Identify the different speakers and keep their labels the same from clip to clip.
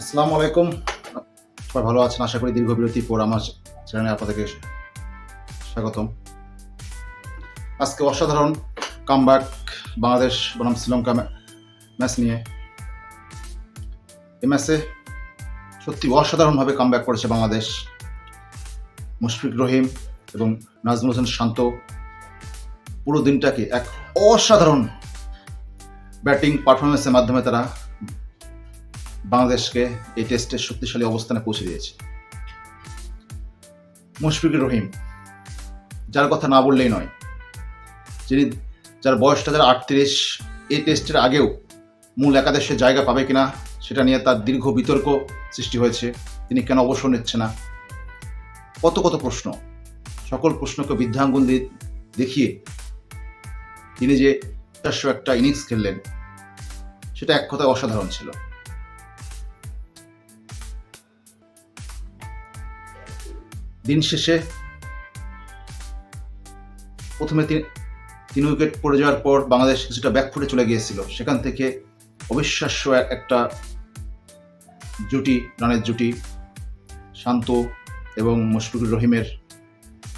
Speaker 1: আসসালামু আলাইকুম। সবাই ভালো আছেন? আশা করি দীর্ঘ বিরতির পর আমার চ্যানেলে আপনাদেরকে স্বাগতম। আজকে অসাধারণ কামব্যাক বাংলাদেশ বনাম শ্রীলঙ্কা ম্যাচ নিয়ে। এই ম্যাচে সত্যি অসাধারণভাবে কামব্যাক করেছে বাংলাদেশ। মুশফিক রহিম এবং নাজমুল হোসেন শান্ত পুরো দিনটাকে এক অসাধারণ ব্যাটিং পারফরমেন্সের মাধ্যমে তারা বাংলাদেশকে এই টেস্টের শক্তিশালী অবস্থানে পৌঁছে দিয়েছে। মুশফিকুর রহিম, যার কথা না বললেই নয়, যিনি যার বয়সটা যারা আটত্রিশ, এই টেস্টের আগেও মূল একাদশে জায়গা পাবে কিনা, সেটা নিয়ে তার দীর্ঘ বিতর্ক সৃষ্টি হয়েছে, তিনি কেন অবসর নিচ্ছে না? কত কত প্রশ্ন, সকল প্রশ্নকে বৃদ্ধাঙ্গুল দিয়ে দেখিয়ে তিনি যে চারশো একটা ইনিংস খেললেন, সেটা এক কথায় অসাধারণ ছিল। দিন শেষে প্রথমে তিন- উইকেট পড়ে যাওয়ার পর বাংলাদেশ কিছুটা ব্যাকফুটে চলে গিয়েছিল। সেখান থেকে অবিশ্বাস্য একটা জুটি, রানের জুটি, শান্ত এবং মুশফিকুর রহিমের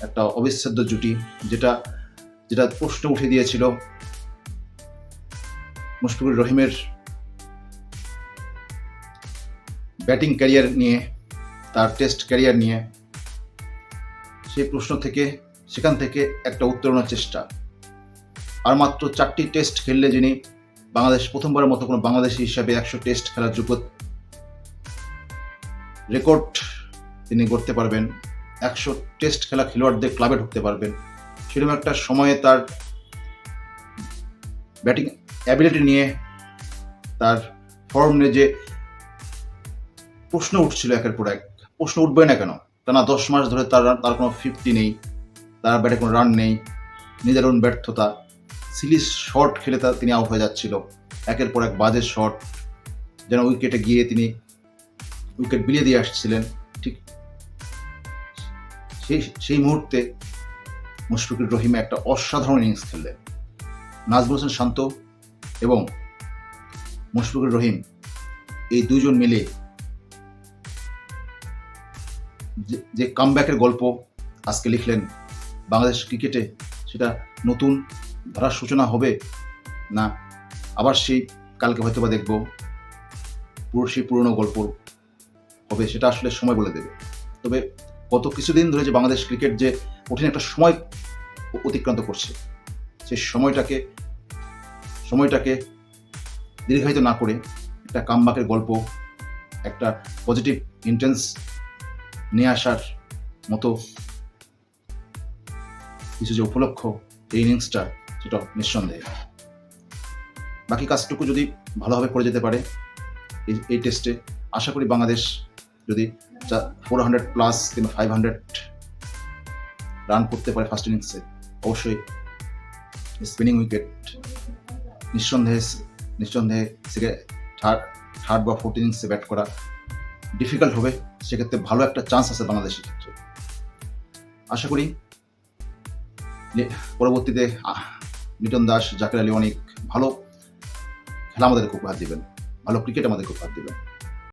Speaker 1: একটা অবিচ্ছেদ্য জুটি, যেটা যেটা প্রশ্ন উঠে দিয়েছিল মুশফিকুর রহিমের ব্যাটিং ক্যারিয়ার নিয়ে, তার টেস্ট ক্যারিয়ার নিয়ে। সেই প্রশ্ন থেকে, সেখান থেকে একটা উত্তরণের চেষ্টা। আর মাত্র চারটি টেস্ট খেললে যিনি বাংলাদেশ প্রথমবারের মতো কোনো বাংলাদেশি হিসাবে একশো টেস্ট খেলার যোগ্য রেকর্ড তিনি করতে পারবেন। একশো টেস্ট খেলা খেলোয়াড়দের ক্লাবে ঢুকতে পারবেন। সেরকম একটা সময়ে তার ব্যাটিং অ্যাবিলিটি নিয়ে তার ফর্ম নিয়ে যে প্রশ্ন উঠছিল একের পর এক, প্রশ্ন উঠবে না কেন? টানা দশ মাস ধরে তার তার কোনো ফিফটি নেই, তার ব্যাটে কোনো রান নেই নিদারুণ ব্যর্থতা। সিলিস শট খেলে তার তিনি আউট হয়ে যাচ্ছিল। একের পর এক বাজে শট যেন উইকেটে গিয়ে তিনি উইকেট বিলিয়ে দিয়ে আসছিলেন। ঠিক সেই সেই মুহূর্তে মুশফিকুর রহিম একটা অসাধারণ ইনিংস খেললেন। নাজমুল হোসেন শান্ত এবং মুশফিকুর রহিম এই দুজন মিলে যে- কামব্যাকের গল্প আজকে লিখলেন বাংলাদেশ ক্রিকেটে, সেটা নতুন ধরার সূচনা হবে না? আবার সেই কালকে হয়তো বা দেখব পুরো সেই পুরনো গল্প হবে, সেটা আসলে সময় বলে দেবে। তবে গত কিছুদিন ধরে যে বাংলাদেশ ক্রিকেট যে কঠিন একটা সময় অতিক্রান্ত করছে, সেই সময়টাকে সময়টাকে দীর্ঘায়িত না করে একটা কামব্যাকের গল্প, একটা পজিটিভ ইন্টেন্স নিয়ে আসার মতো কিছু যে উপলক্ষ এই ইনিংসটা সেটা নিঃসন্দেহে। বাকি কাজটুকু যদি ভালোভাবে করে যেতে পারে, এই টেস্টে আশা করি বাংলাদেশ যদি ফোর হান্ড্রেড প্লাস কিংবা ফাইভ হান্ড্রেড রান করতে পারে ফার্স্ট ইনিংসে অবশ্যই স্পিনিং উইকেট নিঃসন্দেহে নিঃসন্দেহে থার্ড থার্ড বা ফোর্থ ইনিংসে ব্যাট করা ডিফিকাল্ট হবে, সেক্ষেত্রে ভালো একটা চান্স আছে বাংলাদেশের ক্ষেত্রে। আশা করি পরবর্তীতে নিটন দাস, জাকির আলী অনেক ভালো খেলা আমাদেরকে উপহার দিবেন, ভালো ক্রিকেট আমাদেরকে উপহার দিবেন।